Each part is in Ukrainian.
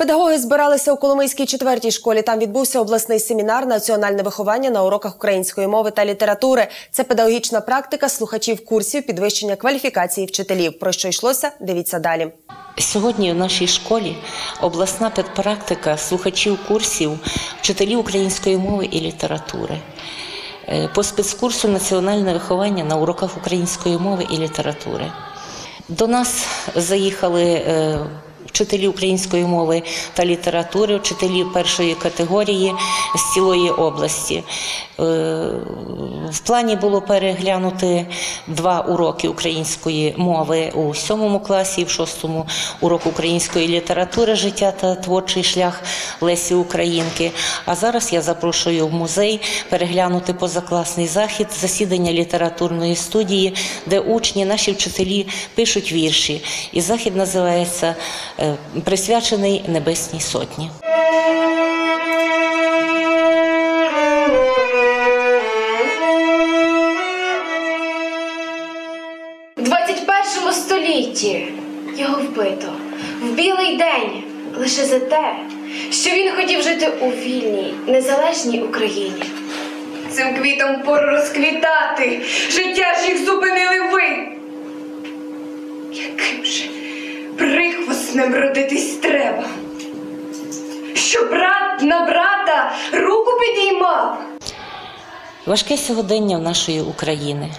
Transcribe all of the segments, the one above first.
Педагоги збиралися у Коломийській четвертій школі. Там відбувся обласний семінар Національне виховання на уроках української мови та літератури. Це педагогічна практика слухачів курсів підвищення кваліфікації вчителів. Про що йшлося? Дивіться далі. Сьогодні в нашій школі обласна педпрактика слухачів курсів вчителів української мови і літератури. Е, По спецкурсу національне виховання на уроках української мови і літератури. До нас заїхали е, вчителі української мови та літератури, вчителі першої категорії з цілої області. Е, В плані було переглянути два уроки української мови у сьомому класі, в шостому урок української літератури Життя та творчий шлях Лесі Українки. А зараз я запрошую в музей переглянути позакласний захід, засідання літературної студії, де учні, наші вчителі пишуть вірші. І захід називається е, Присвячений Небесній Сотні. В 21 столітті його вбито в білий день лише за те, що він хотів жити у вільній, незалежній Україні. Цим квітом пора розквітати. Прихвостнем родитись треба? Що брат на брата руку підіймав? Важке сьогодення в нашої України.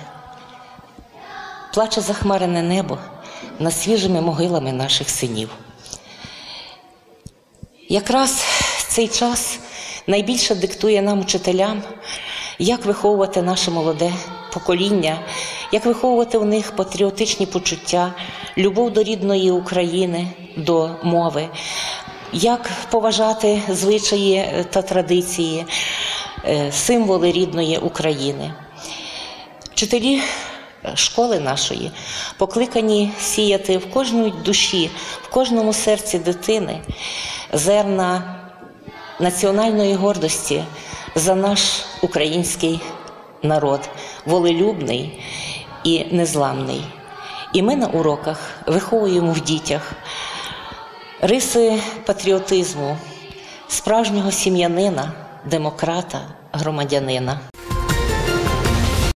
Плаче захмарене небо над свіжими могилами наших синів. Якраз цей час найбільше диктує нам, учителям, як виховувати наше молоде покоління, як виховувати у них патріотичні почуття, любов до рідної України, до мови, як поважати звичаї та традиції, е, символи рідної України. Вчителі школи нашої покликані сіяти в кожній душі, в кожному серці дитини зерна національної гордості за наш український народ, волелюбний і незламний. І ми на уроках виховуємо в дітях риси патріотизму, справжнього сім'янина, демократа, громадянина.